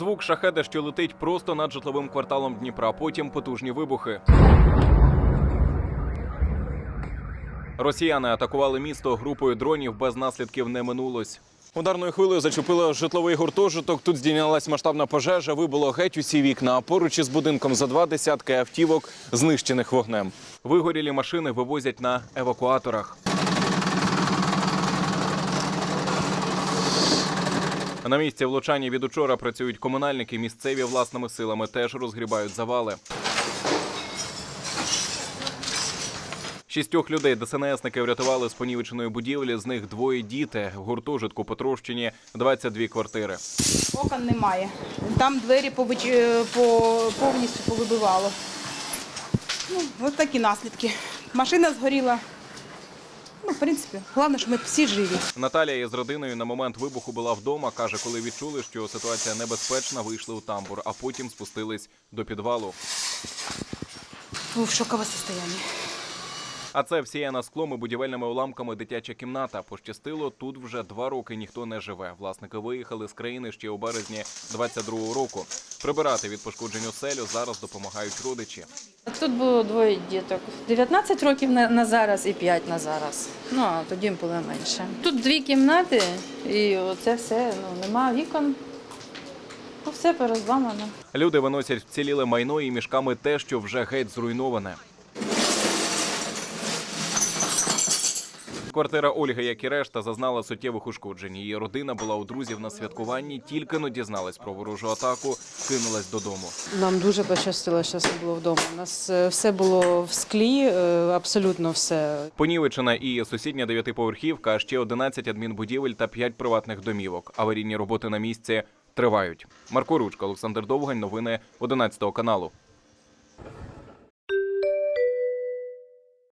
Звук шахеда, що летить просто над житловим кварталом Дніпра. Потім потужні вибухи. Росіяни атакували місто групою дронів без наслідків не минулось. Ударною хвилею зачепило житловий гуртожиток. Тут здійнялась масштабна пожежа, вибило геть усі вікна. А поруч із будинком за два десятки автівок, знищених вогнем. Вигорілі машини вивозять на евакуаторах. На місці влучання від учора працюють комунальники. Місцеві власними силами теж розгрібають завали. Шістьох людей ДСНСники врятували з понівеченої будівлі. З них двоє діти. В гуртожитку потрощені 22 квартири. Окон немає. Там двері по... повністю повибивало. Ну, ось такі наслідки. Машина згоріла. Ну, в принципі, головне, що ми всі живі. Наталія із родиною на момент вибуху була вдома. каже, коли відчули, що ситуація небезпечна, вийшли у тамбур, а потім спустились до підвалу. Був шокове состояння. А це всіяна склом і будівельними уламками дитяча кімната. Пощастило, тут вже два роки ніхто не живе. Власники виїхали з країни ще у березні 22-го року. Прибирати від пошкоджень оселю зараз допомагають родичі. Тут було двоє діток. 19 років на, зараз і 5 на зараз. Ну, а тоді було менше. Тут дві кімнати, і оце все, ну, нема вікон. Ну, все перезламано. Люди виносять вціліле майно і мішками те, що вже геть зруйноване. Квартира Ольги, як і решта, зазнала суттєвих ушкоджень. Її родина була у друзів на святкуванні, тільки но дізналась про ворожу атаку, кинулась додому. Нам дуже пощастило, що все було вдома. У нас е, все було в склі, е, абсолютно все. Понівечена і сусідня дев'ятиповерхівка, а ще 11 адмінбудівель та 5 приватних домівок. Аварійні роботи на місці тривають. Марко Ручка, Олександр Довгань. Новини 11 каналу.